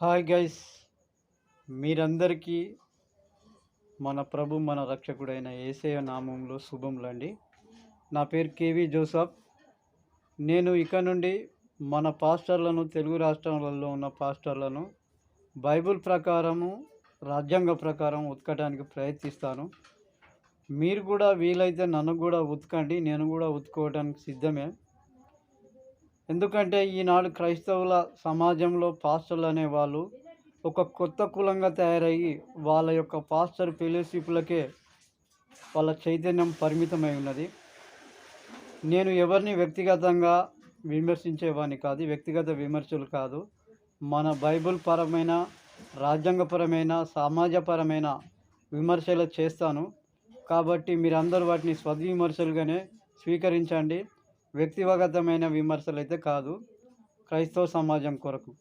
Hi guys. మీరందరికీ మన ప్రభు మన రక్షకుడైన ఏసయ నామంలో శుభములండి నా పేరు కేవి జోసఫ్. నేను ఇక నుండి మన పాస్టర్లను తెలుగు రాష్ట్రాలలో ఉన్న పాస్టర్లను బైబుల్ ప్రకారము రాజ్యాంగ ప్రకారం ఉతకడానికి ప్రయత్నిస్తాను. మీరు కూడా వీలైతే నన్ను కూడా ఉతకండి నేను కూడా ఉతుకోవడానికి సిద్ధమే. ఎందుకంటే ఈనాడు క్రైస్తవుల సమాజంలో పాస్టర్లు అనేవాళ్ళు ఒక కొత్త కులంగా తయారయ్యి వాళ్ళ యొక్క పాస్టర్ ఫెలోషిప్లకే వాళ్ళ చైతన్యం పరిమితమై ఉన్నది. నేను ఎవరిని వ్యక్తిగతంగా విమర్శించేవాడిని కాదు వ్యక్తిగత విమర్శలు కాదు. మన బైబిల్ పరమైన రాజ్యాంగపరమైన సమాజపరమైన విమర్శలు చేస్తాను. కాబట్టి మీరందరూ వాటిని సద్విమర్శలుగానే స్వీకరించండి. వ్యక్తిగతమైన విమర్శలు అయితే కాదు. క్రైస్తవ సమాజం కొరకు.